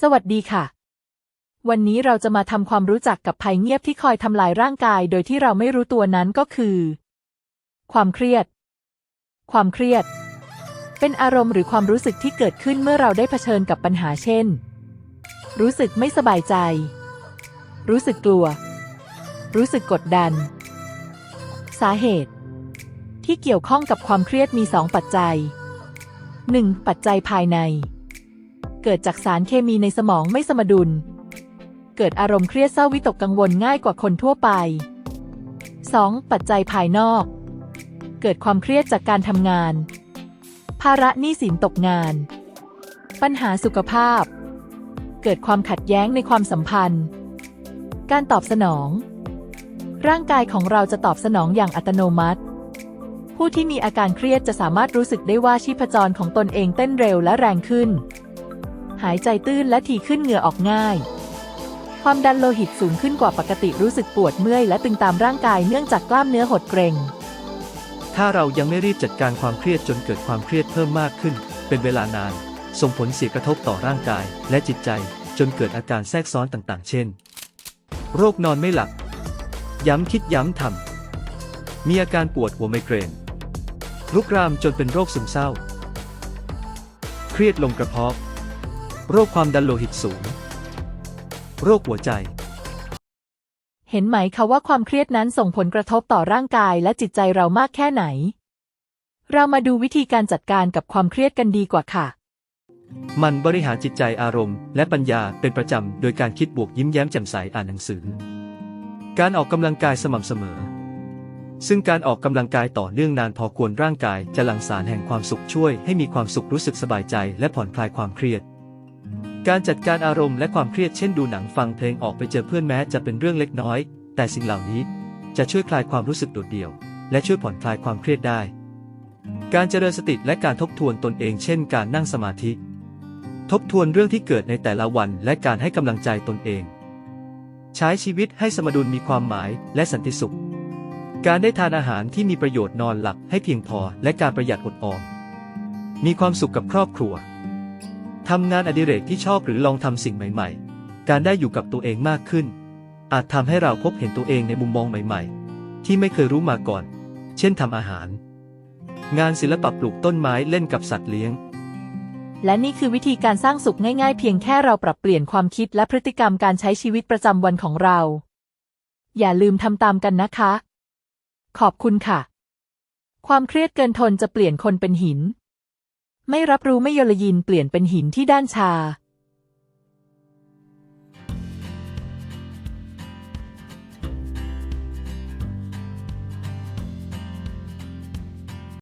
สวัสดีค่ะ วันนี้เราจะมาทำความรู้จักกับภัยเงียบที่คอยทำลายร่างกายโดยที่เราไม่รู้ตัวนั้นก็คือ ความเครียด ความเครียด เป็นอารมณ์หรือความรู้สึกที่เกิดขึ้นเมื่อเราได้เผชิญกับปัญหาเช่น รู้สึกไม่สบายใจ รู้สึกกลัว รู้สึกกดดัน สาเหตุ ที่เกี่ยวข้องกับความเครียดมีสองปัจจัย 1. ปัจจัยภายใน เกิดจากสารเคมีในสมองไม่สมดุล เกิดอารมณ์เครียดเศร้าวิตกกังวลง่ายกว่าคนทั่วไป 2. ปัจจัยภายนอก เกิดความเครียดจากการทำงาน ภาระหนี้สินตกงาน ปัญหาสุขภาพ เกิดความขัดแย้งในความสัมพันธ์ การตอบสนอง ร่างกายของเราจะตอบสนองอย่างอัตโนมัติ ผู้ที่มีอาการเครียดจะสามารถรู้สึกได้ว่าชีพจรของตนเองเต้นเร็วและแรงขึ้น หายใจตื้นและถี่ขึ้นเหงื่อออกง่าย ความดันโลหิตสูงขึ้นกว่าปกติรู้สึกปวดเมื่อยและตึงตามร่างกายเนื่องจากกล้ามเนื้อหดเกร็ง ถ้าเรายังไม่รีบจัดการความเครียดจนเกิดความเครียดเพิ่มมากขึ้น เป็นเวลานาน ส่งผลเสียกระทบต่อร่างกายและจิตใจ จนเกิดอาการแทรกซ้อนต่างๆ เช่น โรคนอนไม่หลับ ย้ำคิดย้ำทำมีอาการปวดหัวไมเกรนลุกรามจนเป็นโรคซึมเศร้า เครียดลงกระเพาะ โรคความดันโลหิตสูง โรคหัวใจ เห็นไหมคะว่าความเครียดนั้นส่งผลกระทบต่อร่างกายและจิตใจเรามากแค่ไหน เรามาดูวิธีการจัดการกับความเครียดกันดีกว่าค่ะ มันบริหารจิตใจอารมณ์ และปัญญาเป็นประจำ โดยการคิดบวกยิ้มแย้มแจ่มใสอ่านหนังสือ การออกกำลังกายสม่ำเสมอ ซึ่งการออกกำลังกายต่อเนื่องนานพอควรร่างกายจะหลั่งสารแห่งความสุขช่วยให้มีความสุขรู้สึกสบายใจ และผ่อนคลายความเครียด การจัดการอารมณ์และความเครียดเช่นดูหนังฟังเพลงออกไปเจอเพื่อนแม้จะเป็นเรื่องเล็กน้อย แต่สิ่งเหล่านี้จะช่วยคลายความรู้สึกโดดเดี่ยว และช่วยผ่อนคลายความเครียดได้ การเจริญสติและการทบทวนตนเองเช่น การนั่งสมาธิ ทบทวนเรื่องที่เกิดในแต่ละวัน และการให้กำลังใจตนเอง ใช้ชีวิตให้สมดุลมีความหมายและสันติสุข การได้ทานอาหารที่มีประโยชน์นอนหลับให้เพียงพอ และการประหยัดอดออมมีความสุขกับครอบครัว ทำงานอดิเรกที่ชอบหรือลองทำสิ่งใหม่ ๆ การได้อยู่กับตัวเองมากขึ้น อาจทำให้เราพบเห็นตัวเองในมุมมองใหม่ ๆ ที่ไม่เคยรู้มาก่อน เช่นทำอาหาร งานศิลปะปลูกต้นไม้เล่นกับสัตว์เลี้ยง และนี่คือวิธีการสร้างสุขง่ายๆ เพียงแค่เราปรับเปลี่ยนความคิดและพฤติกรรมการใช้ชีวิตประจำวันของเรา อย่าลืมทำตามกันนะคะ ขอบคุณค่ะ ความเครียดเกินทนจะเปลี่ยนคนเป็นหิน ไม่รับรู้ไม่ยลยินเปลี่ยนเป็นหินที่ด้านชา